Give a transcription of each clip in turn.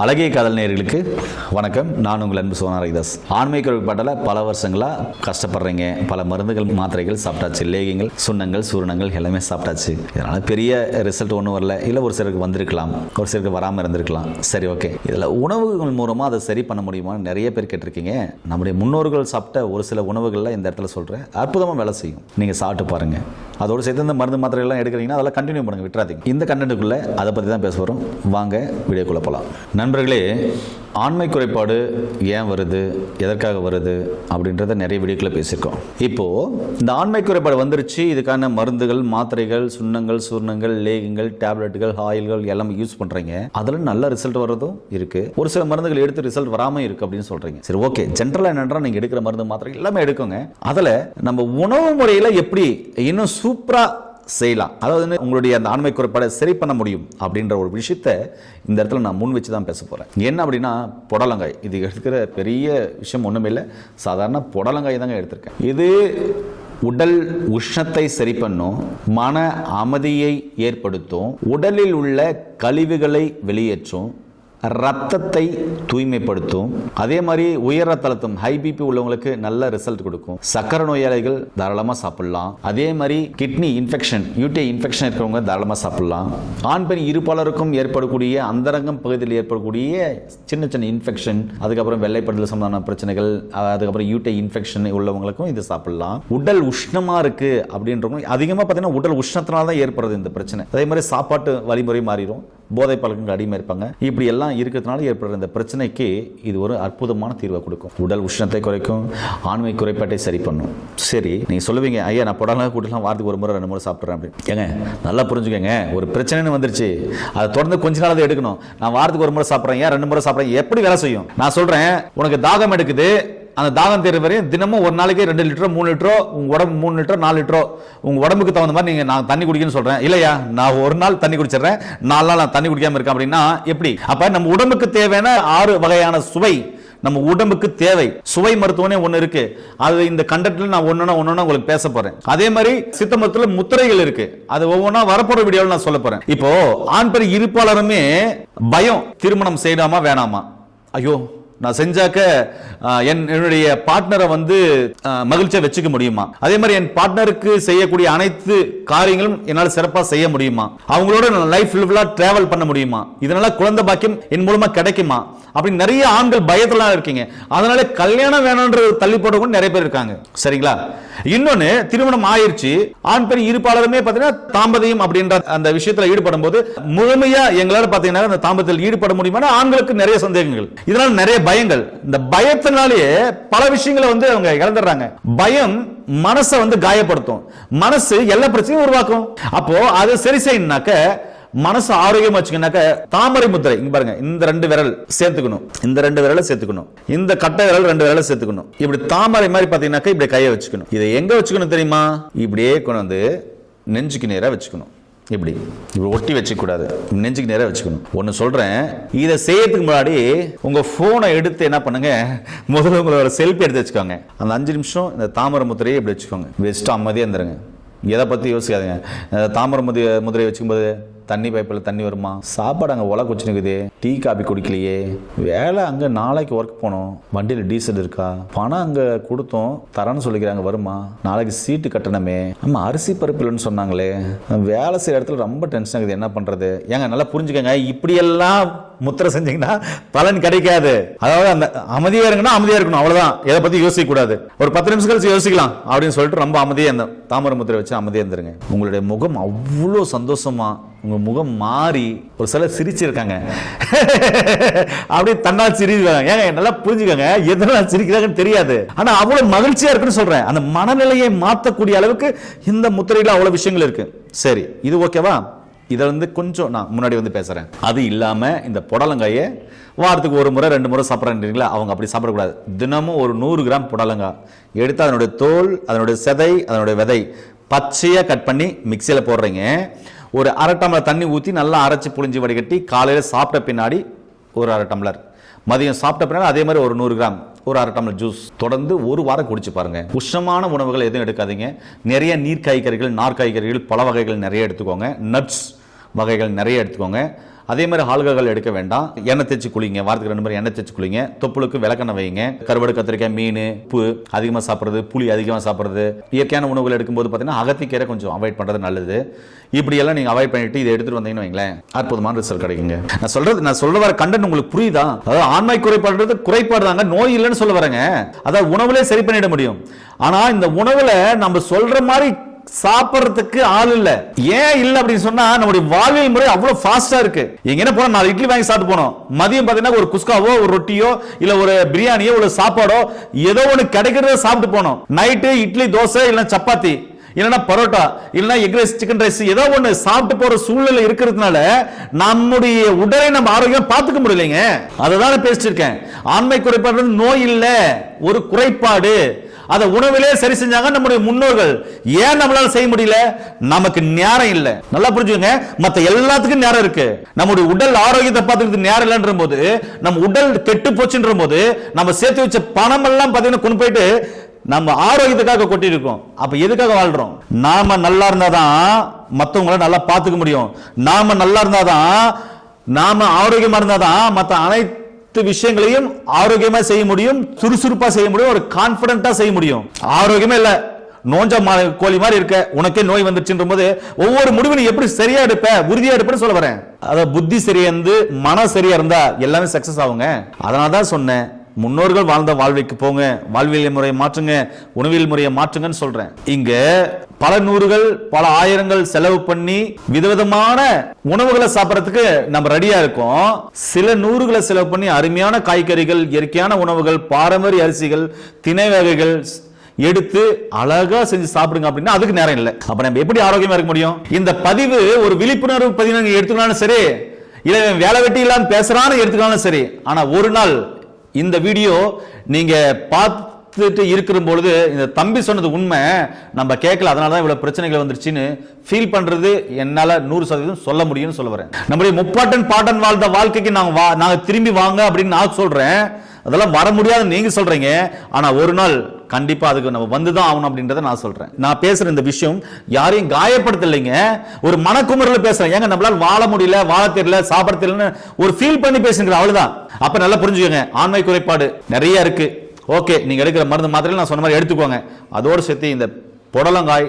அழகிய காதல் நேர்களுக்கு வணக்கம். நான் உங்கள் அன்பு சோனா ஆன்மீக ஆண்மை குறைபாட்டில் பல வருஷங்களாக கஷ்டப்படுறீங்க. பல மருந்துகள் மாத்திரைகள் சாப்பிட்டாச்சு. லேகியங்கள் சுண்ணங்கள் சூரணங்கள் எல்லாமே சாப்பிட்டாச்சு. இதனால் பெரிய ரிசல்ட் ஒன்றும் வரல. இல்லை ஒரு சிலருக்கு வந்திருக்கலாம். ஒரு சிலருக்கு வராமல் இருந்திருக்கலாம். சரி ஓகே இதில் உணவுகள் மூலமாக அதை சரி பண்ண முடியுமான்னு நிறைய பேர் கேட்டிருக்கீங்க. நம்முடைய முன்னோர்கள் சாப்பிட்ட ஒரு சில உணவுகளில் இந்த இடத்துல சொல்கிறேன் அற்புதமாக வேலை செய்யும். நீங்கள் சாப்பிட்டு பாருங்கள் அதோடு சேர்த்து இந்த மருந்து மாத்திரைகள்லாம் எடுக்கிறீங்கன்னா அதெல்லாம் கண்டினியூ பண்ணுங்கள் விட்டுறாதீங்க. இந்த கண்டென்ட்டுக்குள்ளே அதை பற்றி தான் பேச போகிறோம் வாங்க வீடியோக்குள்ளே போகலாம் நண்பர்களே ஆண்மை குறைபாடு ஏன் வருது? எதற்காக வருது? அப்படின்றத நிறைய வீடியோக்களை பேசியிருக்கோம். இப்போது இந்த ஆண்மை குறைபாடு வந்துருச்சு இதுக்கான மருந்துகள் மாத்திரைகள் சுண்ணங்கள் சூர்ணங்கள் லேகங்கள் டேப்லெட்டுகள் ஆயில்கள் எல்லாமே யூஸ் பண்ணுறீங்க அதில் நல்ல ரிசல்ட் வர்றதும் இருக்குது ஒரு சில மருந்துகள் எடுத்து ரிசல்ட் வராமல் இருக்குது அப்படின்னு சொல்கிறீங்க சரி ஓகே. ஜென்ரலாக என்னன்றா நீங்கள் எடுக்கிற மருந்து மாத்திரைகள் எல்லாமே எடுக்குங்க. அதில் நம்ம உணவு முறையில் எப்படி இன்னும் சூப்பராக செய்யலாம். அதாவது வந்து உங்களுடைய அந்த ஆண்மை குறைபாடை சரி பண்ண முடியும் அப்படின்ற ஒரு விஷயத்த இந்த இடத்துல நான் முன் வச்சு தான் பேச போகிறேன் என்ன அப்படின்னா புடலங்காய். இது எடுக்கிற பெரிய விஷயம் ஒன்றுமே இல்லை. சாதாரண புடலங்காய் தாங்க எடுத்திருக்கேன். இது உடல் உஷ்ணத்தை சரி பண்ணும் மன அமைதியை ஏற்படுத்தும் உடலில் உள்ள கழிவுகளை வெளியேற்றும் ரத்தத்தை தூய்மைப்படுத்தும். அதே மாதிரி உயர் ரத்த அழுத்தம் ஹை பிபி உள்ளவங்களுக்கு நல்ல ரிசல்ட் கொடுக்கும். சக்கரை நோயாளிகள் தாராளமாக சாப்பிடலாம். அதே மாதிரி கிட்னி இன்ஃபெக்ஷன் யூடிஐ இன்ஃபெக்ஷன் இருக்கிறவங்க தாராளமாக சாப்பிடலாம். ஆண் பெண் இருப்பாளருக்கும் ஏற்படக்கூடிய அந்தரங்கம் பகுதியில் ஏற்படக்கூடிய சின்ன சின்ன இன்ஃபெக்ஷன் அதுக்கப்புறம் வெள்ளைப்படுதல் சம்பந்தமான பிரச்சனைகள் அதுக்கப்புறம் யூடிஐ இன்ஃபெக்ஷன் உள்ளவங்களுக்கும் இது சாப்பிடலாம். உடல் உஷ்ணமாக இருக்கு அப்படின்றவங்க அதிகமாக பார்த்தீங்கன்னா உடல் உஷ்ணத்தினால தான் ஏற்படுறது இந்த பிரச்சனை. அதே மாதிரி சாப்பாட்டு வழிமுறை மாறிடும். போதை பழக்கங்கள் அடிமை இருப்பாங்க. இப்படி எல்லாம் இருக்கிறதுனால ஏற்படுற இந்த பிரச்சனைக்கு இது ஒரு அற்புதமான தீர்வை கொடுக்கும். உடல் உஷ்ணத்தை குறைக்கும் ஆண்மை குறைபாட்டை சரி பண்ணும். சரி நீங்க சொல்லுவீங்க ஐயா நான் புடலாம் கூட்டலாம் வாரத்துக்கு ஒரு முறை ரெண்டு முறை சாப்பிட்றேன் அப்படின்னு ஏங்க நல்லா புரிஞ்சுக்கங்க ஒரு பிரச்சனைன்னு வந்துருச்சு. அதை தொடர்ந்து கொஞ்ச நாள் எடுக்கணும். நான் வாரத்துக்கு ஒரு முறை சாப்பிட்றேன் ஏன் ரெண்டு முறை சாப்பிட்றேன் எப்படி வேலை செய்யும்? நான் சொல்றேன் உனக்கு தாகம் எடுக்குது அந்த தாகம் தீர்ற வரையும் தினமும் ஒரு நாளைக்கு ரெண்டு லிட்டரோ மூணு லிட்டரோ உங்கள் உடம்பு மூணு லிட்டரோ நாலு லிட்டரோ உங்கள் உடம்புக்கு தகுந்த மாதிரி நீங்கள் நான் தண்ணி குடிக்கணும்னு சொல்கிறேன் இல்லையா? நான் ஒரு நாள் தண்ணி குடிச்சிடுறேன் நாலு நாள் நான் தண்ணி குடிக்காமல் இருக்கேன் அப்படின்னா எப்படி? அப்போ நம்ம உடம்புக்கு தேவையான ஆறு வகையான சுவை நம்ம உடம்புக்கு தேவை. சுவை மருத்துவனே ஒன்று இருக்கு. அது இந்த கண்டத்துல நான் ஒன்னொன்னா ஒன்னொன்னா உங்களுக்கு பேச போறேன். அதே மாதிரி சித்த மருத்துவத்துல முத்திரைகள் இருக்கு. அது ஒவ்வொன்றா வரப்போற வீடியோவில் நான் சொல்ல போறேன். இப்போ ஆண் பெண் இருப்பாளருமே பயம் திருமணம் செய்யலாமா வேணாமா? ஐயோ நான் செஞ்சாக்க என் என்னுடைய பார்ட்னரை வந்து மகிழ்ச்சியாக வச்சுக்க முடியுமா? அதே மாதிரி என் பார்ட்னருக்கு செய்யக்கூடிய அனைத்து காரியங்களும் என்னால் சிறப்பாக செய்ய முடியுமா? அவங்களோட நான் லைஃப் ஃபுல்லா ட்ராவல் பண்ண முடியுமா? இதனால குழந்தை பாக்கியம் என் மூலமா கிடைக்குமா? அப்படி நிறைய ஆண்கள் பயத்தெல்லாம் இருக்கீங்க. அதனால கல்யாணம் வேணும்ன்றது தள்ளி போட்டவங்க நிறைய பேர் இருக்காங்க. சரிங்களா? இன்னொன்னு திருமணம் ஆயிருச்சு. ஆண் பெண் இருப்பாளருமே பார்த்தீங்கன்னா தாம்பதியம் அப்படின்ற அந்த விஷயத்துல ஈடுபடும் போது முழுமையா எங்களால் பார்த்தீங்கன்னா அந்த தாம்பத்தில் ஈடுபட முடியுமா ஆண்களுக்கு நிறைய சந்தேகங்கள். இதனால் நிறைய பயங்கள். இந்த பயத்தினாலேயே பல விஷயங்களை வந்து அவங்க இழந்துடுறாங்க. பயம் மனசை வந்து காயப்படுத்தும். மனசு எல்லா பிரச்சனையும் உருவாக்கும். அப்போ அதை சரி செய்யணும்னாக்க மனசு ஆரோக்கியமா வச்சுக்கனாக்க தாமரை முத்திரை. இங்க பாருங்க இந்த ரெண்டு விரல் சேர்த்துக்கணும். இந்த ரெண்டு விரலை சேர்த்துக்கணும். இந்த கட்டை விரல் ரெண்டு விரலை சேர்த்துக்கணும். இப்படி தாமரை மாதிரி பாத்தீங்கன்னாக்க இப்படி கையை வச்சுக்கணும். இதை எங்க வச்சுக்கணும் தெரியுமா? இப்படியே கொண்டு வந்து நெஞ்சுக்கு நேரா வச்சுக்கணும். இப்படி. இப்படி ஒட்டி வச்சுக்கூடாது. நெஞ்சுக்கு நேராக வச்சுக்கணும். ஒன்று சொல்கிறேன் இதை செய்யறதுக்கு முன்னாடி உங்கள் ஃபோனை எடுத்து என்ன பண்ணுங்க? முதல்ல உங்களோட செல்ஃபி எடுத்து வச்சுக்கோங்க. அந்த அஞ்சு நிமிஷம் இந்த தாமரை முத்திரையை இப்படி வச்சுக்கோங்க. வச்சுட்டு அமைதியாக இருந்துருங்க. எதை பற்றி யோசிக்காதீங்க. தாமரை முதி முதிரையை வச்சுக்கும்போது தண்ணி பைப்பில் தண்ணி வருமா? சாப்பாடு அங்கே உலக குச்சி நிற்குது டீ காபி குடிக்கலையே. வேலை அங்கே நாளைக்கு ஒர்க் போனோம் வண்டியில் டீசல் இருக்கா? பணம் அங்கே கொடுத்தோம். தரேன்னு சொல்லிக்கிறாங்க வருமா? நாளைக்கு சீட்டு கட்டணமே. நம்ம அரிசி பருப்பு இல்லைன்னு சொன்னாங்களே. வேலை செய்கிற இடத்துல ரொம்ப டென்ஷன் ஆகுது. என்ன பண்ணுறது ஏங்க நல்லா புரிஞ்சுக்கங்க. இப்படியெல்லாம் முத்திரை செஞ்சீங்கன்னா பலன் கிடைக்காது. அதாவது அந்த அமைதியாக இருங்கன்னா அமைதியாக இருக்கணும். அவ்வளோதான் எதை பற்றி யோசிக்க கூடாது. ஒரு பத்து நிமிஷம் கழிச்சு யோசிக்கலாம். அப்படின்னு சொல்லிட்டு ரொம்ப அமைதியாக இருந்தேன் தாமரை முத்திரை வச்சு அமைதியாக இருந்துருங்க. உங்களுடைய முகம் அவ்வளோ சந்தோஷமா உங்க முகம் மாறி ஒரு சில சிரிச்சிருக்காங்க. அப்படியே தன்னால் சிரிக்கிறாங்க. ஏங்க நல்லா புரிஞ்சுக்கோங்க. எதனால் சிரிக்கிறாங்கன்னு தெரியாது. ஆனால் அவ்வளவு மகிழ்ச்சியா இருக்குன்னு சொல்றேன். அந்த மனநிலையை மாற்றக்கூடிய அளவுக்கு இந்த முத்திரையில் அவ்வளவு விஷயங்கள் இருக்கு. சரி இது ஓகேவா? இதை வந்து கொஞ்சம் நான் முன்னாடி வந்து பேசுறேன். அது இல்லாம இந்த புடலங்காயை வாரத்துக்கு ஒரு முறை ரெண்டு முறை சாப்பிட்றீங்களா? அவங்க அப்படி சாப்பிடக்கூடாது. தினமும் ஒரு நூறு கிராம் புடலங்காய் எடுத்து அதனுடைய தோல் அதனுடைய செதை அதனுடைய விதை பச்சையாக கட் பண்ணி மிக்சியில் போடுறீங்க. ஒரு அரை டம்ளர் தண்ணி ஊற்றி நல்லா அரைச்சி புளிஞ்சு வடிகட்டி காலையில் சாப்பிட்ட பின்னாடி ஒரு அரை டம்ளர். மதியம் சாப்பிட்ட பின்னாடி அதே மாதிரி ஒரு நூறு கிராம் ஒரு அரை டம்ளர் ஜூஸ் தொடர்ந்து ஒரு வாரம் குடிச்சு பாருங்க. உஷ்ணமான உணவுகள் எதுவும் எடுக்காதீங்க. நிறைய நீர் காய்கறிகள் நார் காய்கறிகள் பல வகைகள் நிறைய எடுத்துக்கோங்க. நட்ஸ் வகைகள் நிறைய எடுத்துக்கோங்க. அதே மாதிரி ஆல்கஹால் எடுக்க வேண்டாம். எண்ணெய் தேய்ச்சி குளிங்க. வாரத்துக்கு ரெண்டு மாதிரி எண்ணெய் தேய்ச்சி குளிங்க. தொப்புளுக்கு விளக்கெண்ணெய் வைங்க. கருவாடு கத்திரிக்காய் மீன் உப்பு அதிகமாக சாப்பிட்றது புளி அதிகமாக சாப்பிட்றது இயற்கையான உணவுகள் எடுக்கும்போது பார்த்தீங்கன்னா அகத்திக்கீரை கொஞ்சம் அவாய்ட் பண்ணுறது நல்லது. இப்படியெல்லாம் நீங்கள் அவாய்ட் பண்ணிட்டு இதை எடுத்துட்டு வந்தீங்கன்னு வைங்களேன். அற்புதமான ரிசல்ட் கிடைக்குங்க. நான் சொல்றது நான் சொல்ல வர கண்டென்ட் உங்களுக்கு புரியுதா? அதாவது ஆண்மை குறைபாடுறது குறைபாடு தாங்க நோய் இல்லைன்னு சொல்ல வரேங்க. அதாவது உணவுலே சரி பண்ணிட முடியும். ஆனால் இந்த உணவில் நம்ம சொல்ற மாதிரி சாப்பிட்றதுக்கு ஆள் இல்ல. ஏன் இல்ல அப்படின்னு சொன்னா நம்முடைய வாழ்வியல் முறை அவ்வளவு ஃபாஸ்டா இருக்கு. எங்க என்ன போனோம் நாலு இட்லி வாங்கி சாப்பிட்டு போனோம். மதியம் பாத்தீங்கன்னா ஒரு குஸ்காவோ ஒரு ரொட்டியோ இல்ல ஒரு பிரியாணியோ ஒரு சாப்பாடோ ஏதோ ஒண்ணு கிடைக்கிறத சாப்பிட்டு போனோம். நைட்டு இட்லி தோசை இல்லைன்னா சப்பாத்தி இல்லைன்னா பரோட்டா இல்லைன்னா எக் ரைஸ் சிக்கன் ரைஸ் ஏதோ ஒண்ணு சாப்பிட்டு போற சூழ்நிலை இருக்கிறதுனால நம்முடைய உடலை நம்ம ஆரோக்கியம் பார்த்துக்க முடியலைங்க. அதை தான் பேசிட்டு இருக்கேன். ஆண்மை குறைபாடு நோய் இல்லை ஒரு குறைபாடு. அதை உணவிலே சரி செஞ்சாங்க நம்முடைய முன்னோர்கள். ஏன் நம்மளால செய்ய முடியல? நமக்கு நேரம் இல்லை. நல்லா புரிஞ்சுங்க மத்த எல்லாத்துக்கும் நேரம் இருக்கு. நம்முடைய உடல் ஆரோக்கியத்தை பார்த்துக்கிறது நேரம் இல்லைன்ற போது நம்ம உடல் கெட்டு போச்சுன்ற போது நம்ம சேர்த்து வச்ச பணம் எல்லாம் பாத்தீங்கன்னா கொண்டு போயிட்டு நம்ம ஆரோக்கியத்துக்காக கொட்டிருக்கோம் அப்ப எதுக்காக வாழ்றோம்? நாம நல்லா இருந்தாதான் மற்றவங்கள நல்லா பார்த்துக்க முடியும். நாம நல்லா இருந்தாதான் நாம ஆரோக்கியமா இருந்தாதான் மத்த அனைத்து அனைத்து விஷயங்களையும் ஆரோக்கியமா செய்ய முடியும் சுறுசுறுப்பா செய்ய முடியும் ஒரு கான்பிடண்டா செய்ய முடியும். ஆரோக்கியமே இல்ல. நோஞ்ச மா- கோழி மாதிரி இருக்க. உனக்கே நோய் வந்துச்சுன்ற போது ஒவ்வொரு முடிவும் நீ எப்படி சரியா எடுப்ப? உறுதியா எடுப்பேன்னு சொல்ல வரேன். அத புத்தி சரியா இருந்து மனம் சரியா இருந்தா எல்லாமே சக்சஸ் ஆகுங்க. அதனால தான் சொன்னேன் முன்னோர்கள் வாழ்ந்த வாழ்வைக்கு போங்க வாழ்வியல் முறையை மாற்றுங்க உணவியல் முறையை மாற்றுங்கன்னு சொல்றேன். இங்க பல நூறுகள் பல ஆயிரங்கள் செலவு பண்ணி விதவிதமான உணவுகளை சாப்பிட்றதுக்கு நம்ம ரெடியா இருக்கோம். சில நூறுகளை செலவு பண்ணி அருமையான காய்கறிகள் இயற்கையான உணவுகள் பாரம்பரிய அரிசிகள் திணை வகைகள் எடுத்து அழகா செஞ்சு சாப்பிடுங்க அப்படின்னா அதுக்கு நேரம் இல்லை. அப்ப நம்ம எப்படி ஆரோக்கியமா இருக்க முடியும்? இந்த பதிவு ஒரு விழிப்புணர்வு பதிவு நீங்க எடுத்துக்கலாம்னு சரி இல்ல வேலை வெட்டி இல்லாம பேசுறான்னு எடுத்துக்கலாம்னு சரி ஆனா ஒரு நாள் இந்த வீடியோ நீங்க பார்த்துட்டு இருக்கிற பொழுது இந்த தம்பி சொன்னது உண்மை. நம்ம கேட்கல அதனால தான் இவ்வளவு பிரச்சனைகள் வந்துருச்சுன்னு ஃபீல் பண்றது என்னால நூறு சதவீதம் சொல்ல முடியும்னு சொல்ல வரேன். நம்முடைய முப்பாட்டன் பாட்டன் வாழ்ந்த வாழ்க்கைக்கு நாங்க வா நாங்க திரும்பி வாங்க அப்படின்னு நான் சொல்றேன். அதெல்லாம் வர முடியாதுன்னு நீங்க சொல்றீங்க. ஆனா ஒரு நாள் கண்டிப்பா அதுக்கு நம்ம வந்து தான் ஆகணும் அப்படின்றத நான் சொல்றேன். நான் பேசுற இந்த விஷயம் யாரையும் காயப்படுத்தலைங்க. ஒரு மனக்குமரில் பேசுறேன். ஏங்க நம்மளால் வாழ முடியல வாழ தெரியல சாப்பிட தெரியலன்னு ஒரு ஃபீல் பண்ணி பேசுங்கிற அவ்வளவுதான். அப்ப நல்லா புரிஞ்சுக்கோங்க. ஆண்மை குறைபாடு நிறைய இருக்கு. ஓகே நீங்க எடுக்கிற மருந்து மாத்திரையில நான் சொன்ன மாதிரி எடுத்துக்கோங்க. அதோடு சேர்த்து இந்த புடலங்காய்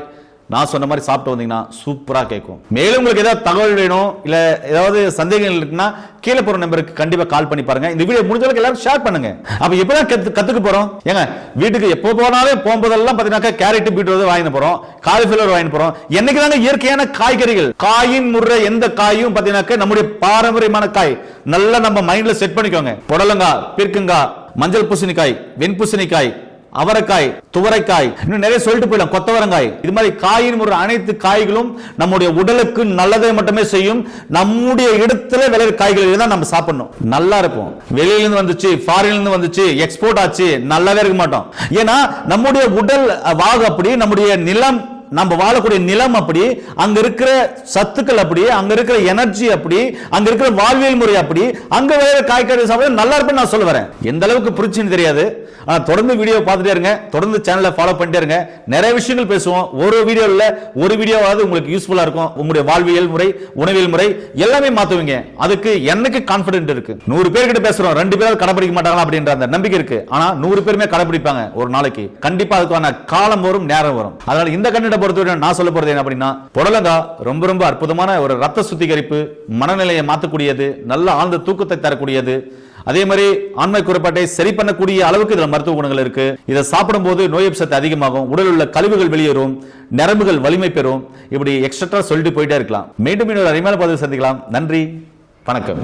நான் சொன்ன மாதிரி சாப்பிட்டு வந்தீங்கன்னா சூப்பராக கேட்கும். மேலும் உங்களுக்கு ஏதாவது தகவல் வேணும் இல்லை ஏதாவது சந்தேகங்கள் இருக்குன்னா கீழே போகிற நம்பருக்கு கண்டிப்பாக கால் பண்ணி பாருங்க. இந்த வீடியோ முடிஞ்ச அளவுக்கு எல்லாரும் ஷேர் பண்ணுங்க. அப்ப தான் கற்று கற்றுக்க போகிறோம் ஏங்க வீட்டுக்கு எப்போ போனாலே போகும்போதெல்லாம் பார்த்தீங்கன்னாக்கா கேரட் பீட்ரூட் வாங்கி போகிறோம் காலிஃபிளவர் வாங்கி போகிறோம் என்னைக்கு தாங்க இயற்கையான காய்கறிகள்? காயின் முறை எந்த காயும் பார்த்தீங்கன்னாக்கா நம்முடைய பாரம்பரியமான காய். நல்லா நம்ம மைண்டில் செட் பண்ணிக்கோங்க. புடலங்காய் பிற்குங்காய் மஞ்சள் பூசணிக்காய் வெண்பூசணிக்காய் அவரைக்காய் துவரைக்காய் இன்னும் நிறைய சொல்லிட்டு போயிடலாம். கொத்தவரங்காய். இது மாதிரி காயின் ஒரு அனைத்து காய்களும் நம்முடைய உடலுக்கு நல்லதை மட்டுமே செய்யும். நம்முடைய இடத்துல விளையிற காய்கறி தான் நம்ம சாப்பிடணும். நல்லா இருக்கும். வெளியில இருந்து வந்துச்சு ஃபாரின்ல இருந்து வந்துச்சு எக்ஸ்போர்ட் ஆச்சு நல்லாவே இருக்க மாட்டோம். ஏன்னா நம்முடைய உடல் வாகு அப்படி நம்முடைய நிலம் நம்ம வாழக்கூடிய நிலம் அப்படி அங்க இருக்கிற சத்துக்கள் அப்படி அங்க இருக்கிற எனர்ஜி அப்படி அங்க இருக்கிற வாழ்வியல் முறை அப்படி அங்க வேற காய்கறி சாப்பிட நல்லா இருப்பேன்னு நான் சொல்ல வரேன். எந்த அளவுக்கு புரிச்சுன்னு தெரியாது. தொடர்ந்து வீடியோ பார்த்துட்டே இருங்க. தொடர்ந்து சேனலை ஃபாலோ பண்ணிட்டே இருங்க. நிறைய விஷயங்கள் பேசுவோம். ஒரு வீடியோவில் ஒரு வீடியோவாவது உங்களுக்கு யூஸ்ஃபுல்லாக இருக்கும். உங்களுடைய வாழ்வியல் முறை உணவியல் முறை எல்லாமே மாற்றுவீங்க அதுக்கு எனக்கு கான்ஃபிடென்ட் இருக்கு? நூறு பேர்கிட்ட பேசுறோம். ரெண்டு பேரும் கடைபிடிக்க மாட்டாங்களா அப்படின்ற அந்த நம்பிக்கை இருக்கு. ஆனா நூறு பேருமே கடைபிடிப்பாங்க ஒரு நாளைக்கு. கண்டிப்பா அதுக்கான காலம் வரும் நேரம் வரும். அதனால இந்த கண்டென்ட்டை பொறுத்தவரை நான் சொல்ல போறது என்ன அப்படின்னா புடலங்கா ரொம்ப ரொம்ப அற்புதமான ஒரு ரத்த சுத்திகரிப்பு மனநிலையை மாற்றக்கூடியது நல்ல ஆழ்ந்த தூக்கத்தை தரக்கூடியது அதே மாதிரி ஆண்மை குறைபாட்டை சரி பண்ணக்கூடிய அளவுக்கு இதில் மருத்துவ குணங்கள் இருக்கு. இதை சாப்பிடும்போது நோய் சத்து அதிகமாகும். உடல் உள்ள கழிவுகள் வெளியேறும். நரம்புகள் வலிமை பெறும். இப்படி எக்ஸ்ட்ரா சொல்லிட்டு போயிட்டே இருக்கலாம். மீண்டும் இன்னொரு அருமையான பதிவு சந்திக்கலாம். நன்றி. வணக்கம்.